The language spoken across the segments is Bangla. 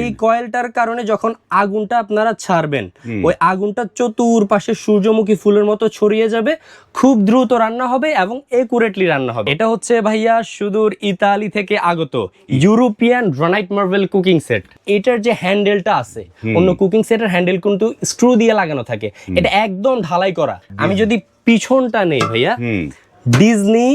এই কয়েলটার কারণে যখন আগুনটা আপনারা ছাড়বেন ওই আগুনটা চতুর্পাশে সূর্যমুখী ফুলের মতো ছড়িয়ে যাবে খুব দ্রুত রান্না হবে এবং একুরেটলি রান্না হবে। এটা হচ্ছে ভাইয়া সুদূর ইতালি থেকে আগত European granite marble cooking set. এটার যে হ্যান্ডেলটা আছে অন্য কুকিং সেটের হ্যান্ডেল কিন্তু স্ক্রু দিয়ে লাগানো থাকে। এটা একদম ঢালাই করা। আমি যদি পিছনটা নেই ভাইয়া Disney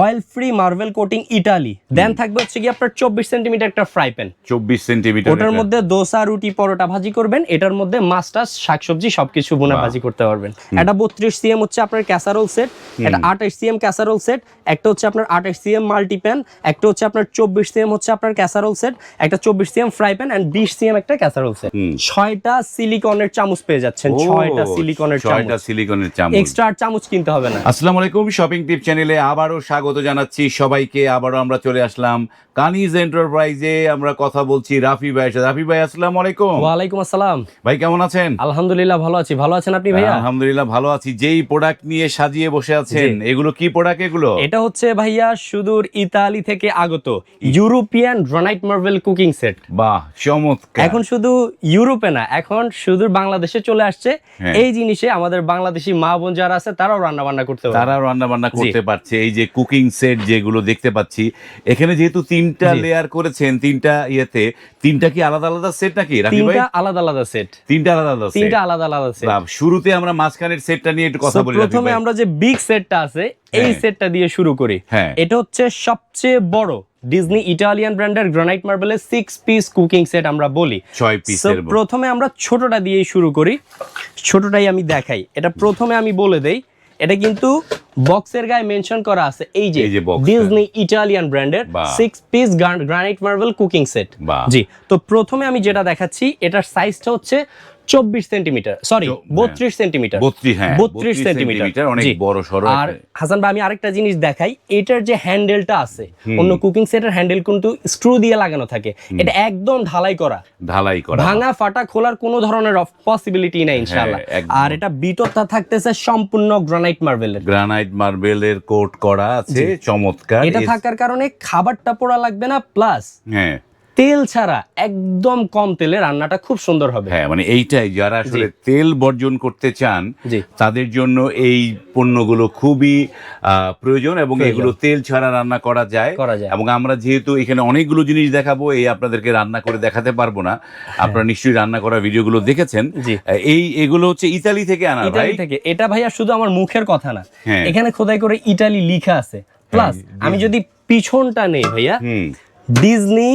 oil free marble coating Italy দেন থাকবে হচ্ছে কি আপনার চব্বিশ সেন্টিমিটার একটা ফ্রাই প্যান চব্বিশ সেন্টিমিটার ওটার মধ্যে দোসা রুটি পরোটা ভাজি করবেন। এটার মধ্যে টাছ শাকসবজি সবকিছু বোনা ভাজি করতে পারবেন। এটা বত্রিশ সিএম হচ্ছে আপনার ক্যাসারোল সেট এটা আঠাশ সিএম ক্যাসারোল সেট একটা হচ্ছে আপনার আঠাশ সিএম মাল্টি প্যান একটা হচ্ছে আপনার চব্বিশ সিএম হচ্ছে আপনার ক্যাসারোল সেট একটা চব্বিশ সিএম ফ্রাই প্যান এন্ড বিশ সিএম একটা ক্যাসারোল সেট ছয়টা সিলিকনের চামচ পেয়ে যাচ্ছেন। ছয়টা সিলিকনের চামচ। সিলিকনের চামচ। এক্সট্রা চামচ কিনতে হবে না। আসসালামু আলাইকুম শপিং টিপ চ্যানেলে আবারও স্বাগত জানাচ্ছি সবাইকে। আবারও আমরা চলে আসলাম কানিজ এন্টারপ্রাইজে। আমরা কথা বলছি রাফি ভাইয়ের সাথে। রাফি ভাই আসসালামু আলাইকুম। ওয়ালাইকুম আসসালাম। ভাই কেমন আছেন? আলহামদুলিল্লাহ ভালো আছি। ভালো আছেন আপনি ভাইয়া? আলহামদুলিল্লাহ ভালো আছি। যেই প্রোডাক্ট নিয়ে সাজিয়ে বসে আছেন এগুলো কি প্রোডাক্ট এগুলো? এটা হচ্ছে ভাইয়া সুদূর ইতালি থেকে আগত European granite marble cooking set. বাহ চমৎকার। এখন শুধু ইউরোপে না এখন শুধু বাংলাদেশে চলে আসছে। হ্যাঁ। এই জিনিসে আমাদের বাংলাদেশি মা বোন যারা আছে তারাও রান্না বান্না করতে পারে। তারা রান্না বান্না করতে পারছে। এই যে কুকিং সেট যেগুলো দেখতে পাচ্ছি। এখানে যেহেতু তিনটা লেয়ার করেছেন তিনটা ইয়েতে তিনটা কি আলাদা আলাদা সেট নাকি ভাই? আলাদা আলাদা সেট তিনটা আলাদা আলাদা? তিনটা আলাদা আলাদা সেট শুরুতে আমরা মাঝখানের সেটটা নিয়ে একটু কথা বলি প্রথমে আমরা যে বিগ সেটটা আছে এই হ্যাঁ। সেটটা দিয়ে শুরু করি। হ্যাঁ। এটা হচ্ছে সবচেয়ে বড় ডিজনি ইটালিয়ান ব্র্যান্ডের গ্রানাইট মার্বেলের সিক্স পিস কুকিং সেট আমরা বলি। ছয় পিসের প্রথমে আমরা ছোটটা দিয়েই শুরু করি। ছোটটাই আমি দেখাই। এটা প্রথমে আমি বলে দেই এটা কিন্তু বক্সের গায়ে মেনশন করা আছে এই যে। ডিজনি ইটালিয়ান ব্র্যান্ডের six piece granite marble cooking set জি তো প্রথমে আমি যেটা দেখাচ্ছি এটার সাইজটা হচ্ছে চব্বিশ সেন্টিমিটার সরি হ্যাঁ। বত্রিশ সেন্টিমিটার। বত্রিশ হ্যাঁ সেন্টিমিটার। অনেক বড় সড়ো আর হাসান ভাই আমি আরেকটা জিনিস দেখাই এটার যে হ্যান্ডেলটা আছে অন্য কুকিং সেটের হ্যান্ডেল কিন্তু স্ক্রু দিয়ে লাগানো থাকে। এটা একদম ঢালাই করা। ঢালাই করা। ভাঙা ফাটা খোলার কোনো ধরনের পসিবিলিটি নাই ইনশাআল্লাহ। হ্যাঁ, আর এটা বিটরটা থাকতেছে সম্পূর্ণ গ্রানাইট মার্বেলের গ্রানাইট মার্বেলের কোট করা আছে চমৎকার। এটা থাকার কারণে খাবারটা পোড়া লাগবে না প্লাস হ্যাঁ। তেল ছাড়া একদম কম তেলে রান্নাটা খুব সুন্দর হবে। হ্যাঁ মানে এইটাই যারা আসলে তেল বর্জন করতে চান তাদের জন্য এই পণ্যগুলো খুবই প্রয়োজন এবং এগুলো তেল ছাড়া রান্না করা যায়। এবং আমরা যেহেতু এখানে অনেকগুলো জিনিস দেখাবো এই আপনাদেরকে রান্না করে দেখাতে পারব না। আপনারা নিশ্চয়ই রান্না করা ভিডিওগুলো দেখেছেন। হ্যাঁ। এই এগুলো হচ্ছে ইতালি থেকে আনা ইটালি থেকে। এটা ভাইয়া শুধু আমার মুখের কথা না। হ্যাঁ। এখানে খোদাই করে ইটালি লিখা আছে। প্লাস আমি যদি পিছনটা নেই ভাইয়া Disney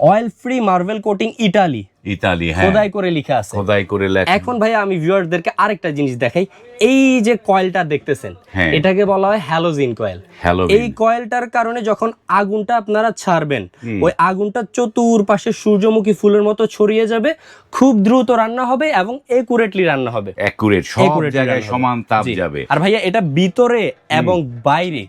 oil free marble coating Italy Italy হ্যাঁ। খোদাই করে লিখা আছে। খোদাই করে লেখা। এখন ভাইয়া আমি ভিউয়ারদেরকে আরেকটা জিনিস দেখাই। এই যে কয়েলটা দেখতেছেন হ্যাঁ। এটাকে বলা হয় হ্যালোজিন কয়েল এই কয়েলটার কারণে যখন আগুনটা আপনারা ছাড়বেন ওই আগুনটা চতুর্পাশে সূর্যমুখী ফুলের মতো ছড়িয়ে যাবে খুব দ্রুত রান্না হবে এবং একুরেটলি রান্না হবে। অ্যাকুরেট সব জায়গায় সমান তাপ যাবে। আর ভাইয়া এটা ভিতরে এবং বাইরে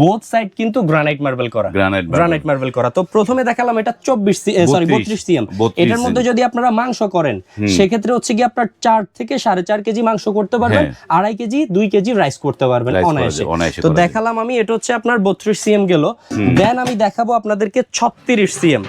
বোথ সাইড কিন্তু গ্রানাইট মার্বেল করা। গ্রানাইট মার্বেল করা। তো প্রথমে দেখালাম এটা চব্বিশ সরি 32 বত্রিশ সিএম এটার মধ্যে যদি আপনারা মাংস করেন সেক্ষেত্রে হচ্ছে কি আপনার চার থেকে সাড়ে চার কেজি মাংস করতে পারবেন হ্যাঁ। আড়াই কেজি দুই কেজি রাইস করতে পারবেন অনায়াসে। তো দেখালাম আমি এটা হচ্ছে আপনার বত্রিশ সিএম গেল। দেন আমি দেখাবো আপনাদেরকে ছত্রিশ সিএম।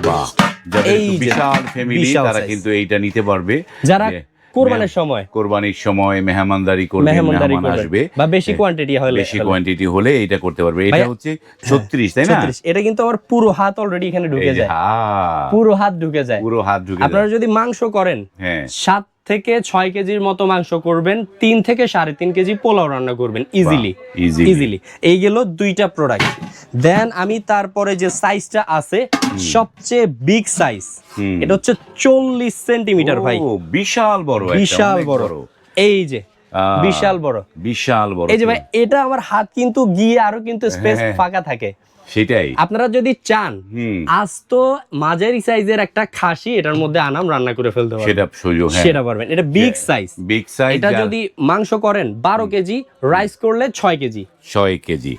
বিশাল ফ্যামিলি তারা কিন্তু এইটা নিতে পারবে। যারা কোরবানের সময়। কোরবানির সময় মেহমানদারি করবে মেহমান আসবে। বা বেশি কোয়ান্টিটি হলে বেশি কোয়ান্টিটি হলে এটা করতে পারবে। এটা হচ্ছে ছত্রিশ তাই না? 36 এটা কিন্তু আমার পুরো হাত অলরেডি এখানে ঢুকে যায়। হ্যাঁ, পুরো হাত ঢুকে যায়। পুরো হাত ঢুকে আপনারা যদি মাংস করেন হ্যাঁ। সাত থেকে ছয় কেজির মতো মাংস করবেন তিন থেকে সাড়ে তিন কেজি পোলাও রান্না করবেন ইজিলি ইজিলি এই গেল দুইটা প্রোডাক্ট দেন আমি তারপরে যে সাইজটা আছে সবচেয়ে বিগ সাইজ এটা হচ্ছে চল্লিশ সেন্টিমিটার ভাই। বিশাল বড় বিশাল বড়। এই যে বিশাল বড়। বিশাল বড় এই যে ভাই এটা আমার হাত কিন্তু গিয়ে আরও কিন্তু স্পেস হ্যাঁ। ফাঁকা থাকে। সেটাই। আপনারা যদি চান আজ তো মাঝারি সাইজের একটা খাসি এটার মধ্যে আনাম রান্না করে ফেলতে পারবেন। সেটা সুযোগ হ্যাঁ। সেটা পারবেন। এটা বিগ সাইজ বিগ সাইজ এটা যদি মাংস করেন বারো কেজি রাইস করলে ছয় কেজি। ছয় কেজি।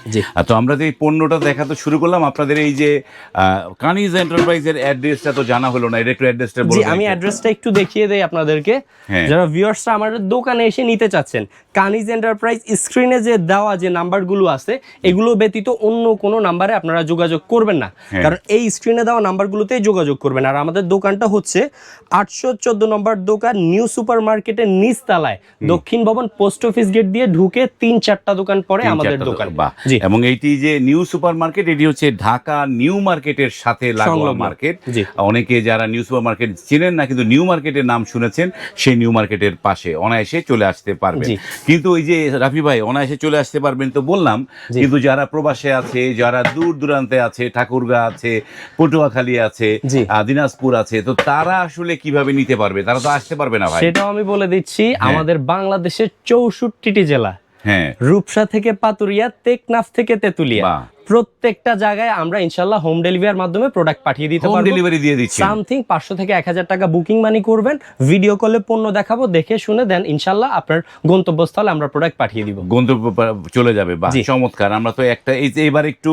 তো আমরা যে পণ্যটা দেখাতে শুরু করলাম আপনাদের এই যে কানিজ এন্টারপ্রাইজের অ্যাড্রেসটা তো জানা হলো না এটা একটু অ্যাড্রেসটা বলে আমি অ্যাড্রেসটা একটু দেখিয়ে দেই আপনাদেরকে। হ্যাঁ। যারা ভিউয়ার্সরা আমাদের দোকানে এসে নিতে চাচ্ছেন কানিজ এন্টারপ্রাইজ স্ক্রিনে যে দেওয়া যে নাম্বারগুলো আছে এগুলো ব্যতীত অন্য কোনো নাম্বারে আপনারা যোগাযোগ করবেন না। হ্যাঁ। কারণ এই স্ক্রিনে দেওয়া নাম্বারগুলোতেই যোগাযোগ করবেন। আর আমাদের দোকানটা হচ্ছে আটশো চোদ্দ নম্বর দোকান নিউ সুপার মার্কেটের নিচতলায় দক্ষিণ ভবন পোস্ট অফিস গেট দিয়ে ঢুকে তিন চারটা দোকান পরে আমাদের দোকান। এবং এইটি যে নিউ সুপার মার্কেট এটি হচ্ছে ঢাকা নিউ মার্কেটের সাথে লাগোয়া মার্কেট অনেকে যারা নিউ সুপার মার্কেট চেনেন না কিন্তু নিউ মার্কেটের নাম শুনেছেন সেই নিউ মার্কেটের পাশে অনায়াসে চলে আসতে পারবেন। কিন্তু ওই যে রাফি ভাই অনায়াসে চলে আসতে পারবেন তো বললাম কিন্তু যারা প্রবাসে আছে যারা দূর দূরান্তে আছে ঠাকুরগা আছে পটুয়াখালী আছে। দিনাজপুর আছে তো তারা আসলে কীভাবে নিতে পারবে? তারা তো আসতে পারবে না ভাই। সেটাও আমি বলে দিচ্ছি আমাদের বাংলাদেশের চৌষট্টিটি জেলা। হ্যাঁ রূপসা থেকে পাতুরিয়া টেকনাফ থেকে তেতুলিয়া। প্রত্যেকটা জায়গায় আমরা ইনশাল্লাহ হোম ডেলিভারির মাধ্যমে প্রোডাক্ট পাঠিয়ে দিতে হোম পারব। ডেলিভারি দিয়ে দিচ্ছি। সামথিং পাঁচশো থেকে এক হাজার টাকা বুকিং মানি করবেন। ভিডিও কলে পণ্য দেখাবো দেখে শুনে দেন ইনশাল্লাহ আপনার গন্তব্যস্থলে আমরা প্রোডাক্ট পাঠিয়ে দিব। গন্তব্য চলে যাবে। বা চমৎকার। আমরা তো একটা এই এবার একটু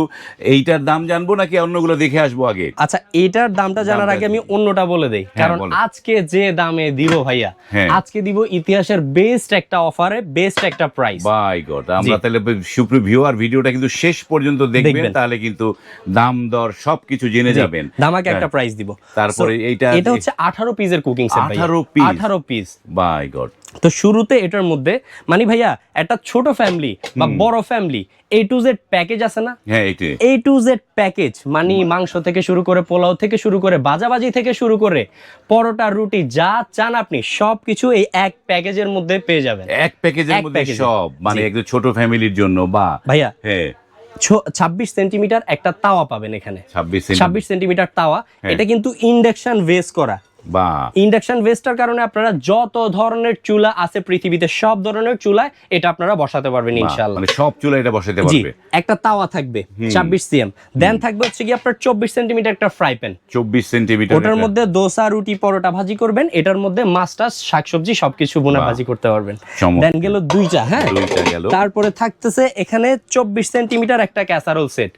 এইটার দাম জানব নাকি অন্যগুলো দেখে আসব আগে? আচ্ছা এটার দামটা জানার আগে আমি অন্যটা বলে দেই। কারণ আজকে যে দামে দিব ভাইয়া হ্যাঁ। আজকে দিব ইতিহাসের বেস্ট একটা অফারে বেস্ট একটা প্রাইস বাই গড আমরা তাহলে সুপ্রিয় ভিউয়ার ভিডিওটা কিন্তু শেষ পর্যন্ত দেখবেন। তাহলে কিন্তু দাম দর সবকিছু জেনে যাবেন। দামাকে একটা হ্যাঁ। প্রাইস দিব। তারপরে এইটা এটা হচ্ছে আঠারো পিসের কুকিং সেট 18 piece? আঠারো পিস বাই গড। তো শুরুতে এটার মধ্যে মানে ভাইয়া একটা ছোট ফ্যামিলি বা বড় family A to Z package আছে না? হ্যাঁ এ টু জেড প্যাকেজ মানে মাংস থেকে শুরু করে পোলাও থেকে শুরু করে বাজাবাজি থেকে শুরু করে পরোটা রুটি যা চান আপনি সবকিছু এই এক প্যাকেজের মধ্যে পেয়ে যাবেন। এক প্যাকেজের মধ্যে সব মানে। একদম ছোট ফ্যামিলির জন্য বা ভাইয়া হ্যাঁ। ছাব্বিশ সেন্টিমিটার একটা তাওয়া পাবেন এখানে। ছাব্বিশ সেন্টিমিটার। তাওয়া। হ্যাঁ। এটা কিন্তু ইন্ডাকশন ভেস করা। বা ইন্ডাকশন বেসটার কারণে আপনারা যত ধরনের চুলা আছে পৃথিবীতে সব ধরনের চুলায় এটা আপনারা বসাতে পারবেন ইনশাআল্লাহ। মানে সব চুলা এটা বসাতে পারবে। একটা তাওয়া থাকবে ছাব্বিশ সিএম। দেন থাকবে হচ্ছে কি আপনার চব্বিশ সেন্টিমিটার একটা ফ্রাই প্যান চব্বিশ সেন্টিমিটার ওটার মধ্যে দোসা রুটি পরোটা ভাজি করবেন এটার মধ্যে মাছ টাছ শাকসবজি সবকিছু বোনা ভাজি করতে পারবেন। দেন গেল দুইটা হ্যাঁ? তারপরে থাকতেছে এখানে চব্বিশ সেন্টিমিটার একটা ক্যাসারোল সেট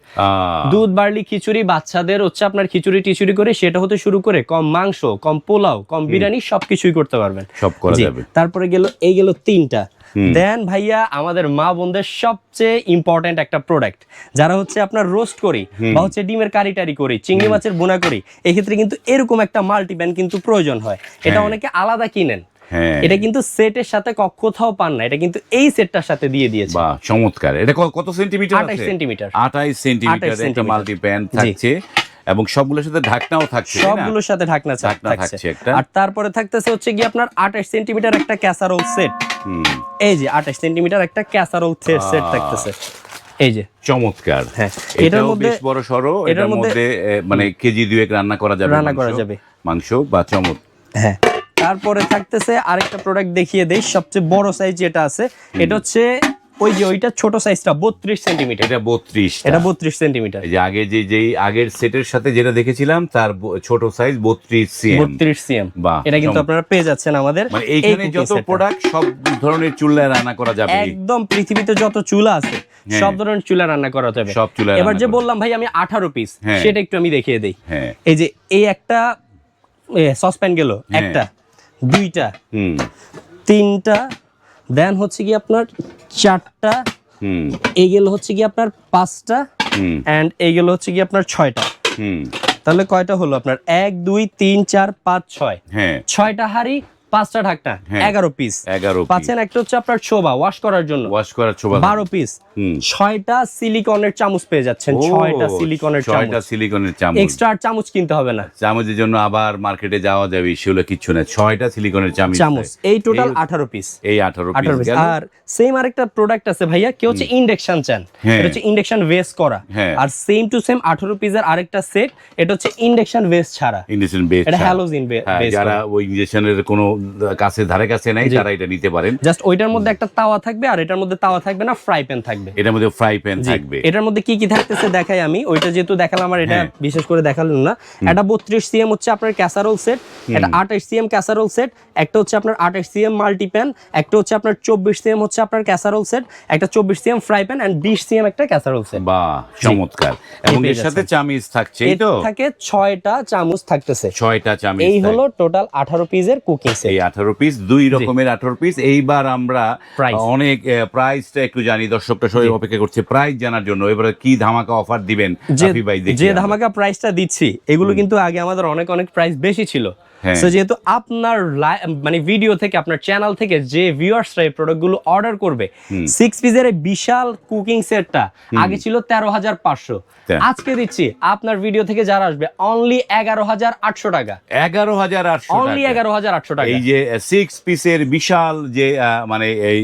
দুধ বার্লি খিচুড়ি বাচ্চাদের হচ্ছে আপনার খিচুড়ি টিচুড়ি করে সেটা হতে শুরু করে কম মাংস কম পোলাও কম বিরিয়ানি সবকিছুই করতে পারবেন। সব করা যাবে। তারপরে গেল এই গেল তিনটা। দেন ভাইয়া আমাদের মা বোনদের সবচেয়ে ইম্পর্টেন্ট একটা প্রোডাক্ট যারা হচ্ছে আপনার রোস্ট করি বা হচ্ছে ডিমের কারি টারি করি চিংড়ি মাছের বোনা করি এক্ষেত্রে কিন্তু এরকম একটা মাল্টি প্যান কিন্তু প্রয়োজন হয়। এটা হ্যাঁ। অনেকে আলাদা কিনেন। হ্যাঁ। এটা কিন্তু সেটের সাথে কোথাও পান না। এটা কিন্তু এই সেটটার সাথে দিয়ে দিয়েছে। বা চমৎকার। এটা কত সেন্টিমিটার আঠাশ আছে? সেন্টিমিটার আঠাইশ সেন্টিমিটার 28 একটা সেন্টিমিটার। মাল্টি প্যান থাকছে। এবং সবগুলোর সাথে ঢাকনাও থাকছে সবগুলোর সাথে ঢাকনা থাকছে। একটা। আর তারপরে থাকতেছে হচ্ছে কি আপনার আঠাশ সেন্টিমিটার একটা ক্যাসারোল সেট হুম, এই যে আঠাশ সেন্টিমিটার একটা ক্যাসারোল সেট সেট থাকতেছে। এই যে। চমৎকার। হ্যাঁ, এটার মধ্যে- বেশ বড় সরো এটার মধ্যে মানে কেজি দুয়েক রান্না করা যাবে রান্না করা যাবে। মাংস বা চমৎ। হ্যাঁ তারপরে থাকতেছে আরেকটা প্রোডাক্ট দেখিয়ে দেই সবচেয়ে বড় সাইজ যেটা আছে এটা হচ্ছে ওই যে ওইটা ছোট সাইজটা বত্রিশ সেন্টিমিটার। এটা বত্রিশ এটা বত্রিশ সেন্টিমিটার। যে আগে যে যেই আগের সেটের সাথে যেটা দেখেছিলাম তার ছোট সাইজ বত্রিশ সিএম। বত্রিশ সিএম। এটা কিন্তু আপনারা পেয়ে যাচ্ছেন আমাদের মানে এইখানে যত প্রোডাক্ট সব ধরনের চুল্লায় রান্না করা যাবে। একদম পৃথিবীতে যত চুলা আছে হ্যাঁ। সব ধরনের চুলা রান্না করা যাবে। সব চুলায় এবার যে বললাম ভাই আমি আঠারো পিস হ্যাঁ। সেটা একটু আমি দেখিয়ে দেই। হ্যাঁ। এই যে এই একটা সসপ্যান গেল। একটা দুইটা হুম। তিনটা দেন হচ্ছে কি আপনার চারটা হুম। এই গেল হচ্ছে কি আপনার পাঁচটা হুম। অ্যান্ড এই গেল হচ্ছে কি আপনার ছয়টা। হুম। তাহলে কয়টা হলো আপনার? এক দুই তিন চার পাঁচ ছয়। হ্যাঁ। ছয়টা হাড়ি পাঁচটা ঢাকনা হ্যাঁ। এগারো পিস এগারো পাচ্ছেন একটা হচ্ছে আপনার ছোবা ওয়াশ করার জন্য। ওয়াশ করার ছোবা বারো পিস ছয়টা সিলিকনের চামচ পেয়ে যাচ্ছেন ছয়টা সিলিকনের ছয়টা সিলিকনের চামচ। এক্সট্রা আর চামচ কিনতে হবে না। চামচের জন্য আবার মার্কেটে যাওয়া যাবে সেগুলো কিচ্ছু না। ছয়টা সিলিকনের চামচ। চামচ। এই টোটাল আঠারো পিস এই আঠারো পিস আর সেম আরেকটা প্রোডাক্ট আছে ভাইয়া কেউ হচ্ছে ইন্ডাকশন চান। হ্যাঁ। এটা হচ্ছে ইন্ডাকশন ওয়েস্ট করা। হ্যাঁ। আর সেম টু সেম আঠারো পিসের আরেকটা সেট এটা হচ্ছে ইন্ডাকশন ওয়েস্ট ছাড়া। ইন্ডাকশন বেস এটা হ্যালোজিন হ্যাঁ, যারা ওই ইঞ্জেকশনের কোনো কাছে ধারে কাছে নাই তারা এটা নিতে পারেন। জাস্ট ওইটার মধ্যে একটা তাওয়া থাকবে আর এটার মধ্যে তাওয়া থাকবে না ফ্রাই প্যান থাকবে। এটার মধ্যে ফ্রাই প্যান থাকবে। এটার মধ্যে কি কি থাকতেছে দেখাই আমি। ওইটা যেহেতু দেখালাম আমার এটা হ্যাঁ। বিশেষ করে দেখালাম না। এটা বত্রিশ সিএম হচ্ছে আপনার ক্যাসারোল সেট একটা আঠাশ সিএম ক্যাসারোল সেট একটা হচ্ছে আপনার আঠাশ সিএম মাল্টি প্যান একটা হচ্ছে আপনার চব্বিশ সিএম হচ্ছে আপনার ক্যাসারোল সেট একটা চব্বিশ সিএম ফ্রাই প্যান অ্যান্ড বিশ সিএম একটা ক্যাসারোল সেট বা চমৎকার। এবং এর সাথে চামিজ থাকছে এই তো? থাকে ছয়টা চামচ থাকতেছে। ছয়টা চামিজ এই হলো টোটাল আঠারো পিসের কুকিং সেট এই আঠারো পিস দুই রকমের আঠারো পিস এইবার আমরা। অনেক প্রাইসটা একটু জানি দর্শকটা সবাই অপেক্ষা করছে প্রাইস জানার জন্য। এবারে কি ধামাকা অফার দিবেন যে। ধামাকা প্রাইসটা দিচ্ছি এগুলো কিন্তু আগে আমাদের অনেক অনেক প্রাইস বেশি ছিল। হ্যাঁ। So, যেহেতু আপনার মানে ভিডিও থেকে আপনার চ্যানেল থেকে যে ভিউয়ার্সরা এই প্রোডাক্টগুলো অর্ডার করবে সিক্স পিসের বিশাল কুকিং সেটটা আগে ছিল তেরো হাজার পাঁচশো। আজকে দিচ্ছি আপনার ভিডিও থেকে যারা আসবে অনলি এগারো হাজার আটশো টাকা। এগারো হাজার আটশো অনলি এগারো হাজার আটশো টাকা। এই যে সিক্স পিসের বিশাল যে আহ, মানে এই।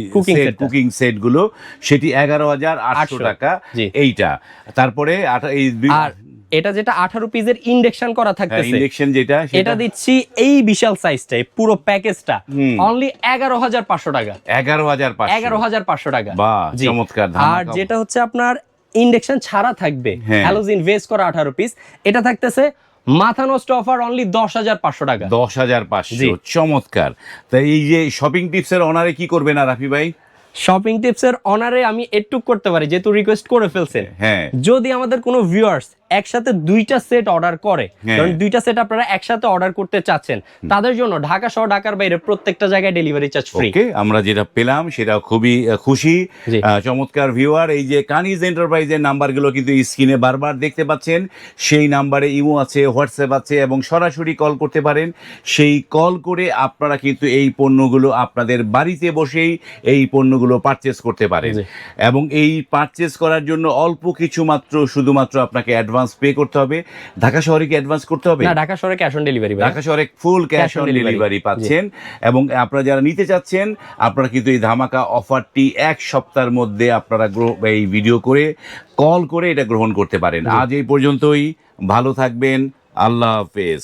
কুকিং সেটগুলো সেটি এগারো হাজার আটশো টাকা। এইটা। তারপরে এই এটা যেটা আঠারো পিসের ইন্ডেকশন করা থাকতেছে। ইন্ডেকশন যেটা এটা দিচ্ছি এই বিশাল সাইজটা পুরো প্যাকেজটা অনলি এগারো হাজার পাঁচশো টাকা। এগারো হাজার এগারো হাজার পাঁচশো টাকা। বাহ, চমৎকার, আর যেটা হচ্ছে আপনার ইন্ডেকশন ছাড়া থাকবে হ্যাঁ। হ্যালোজিন ভেজ করা আঠারো পিস এটা থাকতেছে মাথা নষ্ট অফার অনলি দশ হাজার পাঁচশো টাকা। দশ হাজার। পাঁচশো চমৎকার। তা এই যে শপিং টিপসের অনারে কি করবে না রাফি ভাই? শপিং টিপসের অনারে আমি একটু করতে পারি যেহেতু রিকোয়েস্ট করে ফেলছেন। হ্যাঁ। যদি আমাদের কোনো ভিউয়ার্স একসাথে দুইটা সেট অর্ডার করে। হ্যাঁ। কারণ দুইটা সেট আপনারা একসাথে অর্ডার করতে চাচ্ছেন। তাদের জন্য ঢাকা সহ ঢাকার বাইরে প্রত্যেকটা জায়গায় ডেলিভারি চার্জ ফ্রি আমরা যেটা পেলাম সেটা খুবই খুশি চমৎকার ভিউয়ার এই যে কানিজ এন্টারপ্রাইজের নাম্বারগুলো কিন্তু স্ক্রিনে বারবার দেখতে পাচ্ছেন। সেই নাম্বারে ইমো আছে হোয়াটসঅ্যাপ আছে এবং সরাসরি কল করতে পারেন। সেই কল করে আপনারা কিন্তু এই পণ্যগুলো আপনাদের বাড়িতে বসেই এই পণ্যগুলো পারচেস করতে পারেন। এবং এই পারচেস করার জন্য অল্প কিছু মাত্র শুধুমাত্র আপনাকে অ্যাডভান্স পে করতে হবে। ঢাকা শহরে কি অ্যাডভান্স করতে হবে? না ঢাকা শহরে ক্যাশ অন ডেলিভারি ঢাকা শহরে ফুল ক্যাশ অন ডেলিভারি পাচ্ছেন। এবং আপনারা যারা নিতে চাচ্ছেন আপনারা কিন্তু এই ধামাকা অফারটি এক সপ্তাহের মধ্যে আপনারা এই ভিডিও করে কল করে এটা গ্রহণ করতে পারেন। আজ এই পর্যন্তই। ভালো থাকবেন। আল্লাহ হাফেজ।